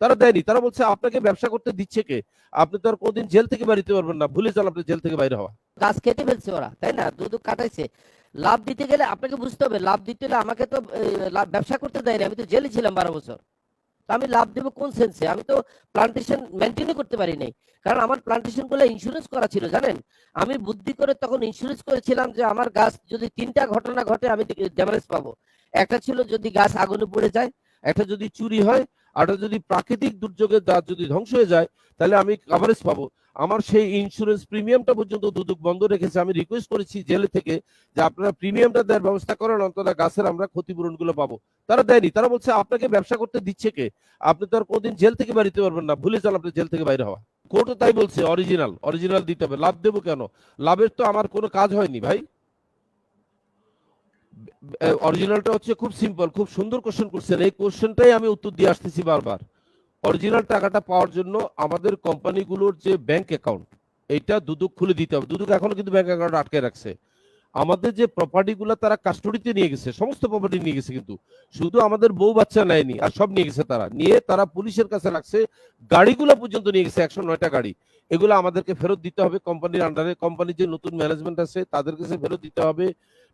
তারা দেয়নি। তারা বলছে, আপনাকে ব্যবসা করতে দিচ্ছে কে? আপনি তো আর কোনদিন জেল থেকে বাড়িতে পারবেন না। ভুলে যান আপনি জেল থেকে বাইরে হওয়া। গাছ কেটে ফেলছে ওরা, তাই না? দুধ কাটাইছে। লাভ দিতে গেলে আপনাকে বুঝতে হবে, লাভ দিতে হলে আমাকে তো ব্যবসা করতে দেয়নি। আমি তো জেলে ছিলাম বারো বছর। আমি লাভ দেবো কোন সেন্সে আমি তো প্লান্টেশন মেনটেনই করতে পারি নাই। কারণ আমার প্লান্টেশনগুলো ইন্স্যুরেন্স করা ছিল, জানেন? আমি বুদ্ধি করে তখন ইন্স্যুরেন্স করেছিলাম যে আমার গাছ যদি তিনটা ঘটনা ঘটে, আমি ড্যামেজ পাবো। একটা ছিল যদি গাছ আগুনে পড়ে যায়, একটা যদি চুরি হয় আর যদি প্রাকৃতিক দুর্যোগে গাছ যদি ধ্বংস হয়ে যায়, তাহলে আমি কাভারেজ পাবো। আমার সেই ইন্স্যুরেন্স প্রিমিয়ামটা পর্যন্ত দুদক বন্ধ রেখেছে। আমি রিকোয়েস্ট করেছি জেলে থেকে যে আপনারা প্রিমিয়ামটা দেওয়ার ব্যবস্থা করেন অন্তত গাছের আমরা ক্ষতিপূরণগুলো পাবো। তারা দেয়নি। তারা বলছে, আপনাকে ব্যবসা করতে দিচ্ছে কে? আপনি তো আর কোনদিন জেল থেকে বাড়িতে পারবেন না। ভুলে যান আপনি জেল থেকে বাইরে হওয়া। কোর্টও তাই বলছে অরিজিনাল অরিজিনাল দিতে হবে। লাভ দেবো কেন? লাভের তো আমার কোনো কাজ হয়নি ভাই। অরিজিনালটা হচ্ছে খুব সিম্পল খুব সুন্দর কোশ্চেন করছেন। এই কোশ্চেনটাই আমি উত্তর দিয়ে আসতেছি বারবার। অরিজিনাল টাকাটা পাওয়ার জন্য আমাদের কোম্পানিগুলোর যে ব্যাংক অ্যাকাউন্ট এইটা দুদক খুলে দিতে হবে। দুদুক এখনও কিন্তু ব্যাংক অ্যাকাউন্ট আটকে রাখছে। আমাদের যে প্রপার্টি গুলো তারা কাস্টডিতে নিয়ে গেছে, সমস্ত প্রপার্টি নিয়ে গেছে কিন্তু। শুধু আমাদের বউ বাচ্চা নেয়নি, আর সব নিয়ে গেছে তারা। নিয়ে তারা পুলিশের কাছে রাখছে, গাড়িগুলো পর্যন্ত নিয়ে গেছে, একশো নয়টা গাড়ি। এগুলো আমাদেরকে ফেরত দিতে হবে কোম্পানির আন্ডারে কোম্পানির যে নতুন ম্যানেজমেন্ট আছে তাদের কাছে ফেরত দিতে হবে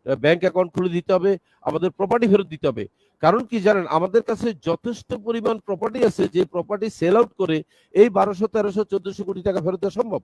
ব্যাংক অ্যাকাউন্ট খুলে দিতে হবে, আমাদের প্রপার্টি ফেরত দিতে হবে। কারণ কি জানেন, আমাদের কাছে যথেষ্ট পরিমাণ প্রপার্টি আছে, যে প্রপার্টি সেল আউট করে এই বারোশো, তেরোশো, চোদ্দশো কোটি টাকা ফেরত দেওয়া সম্ভব।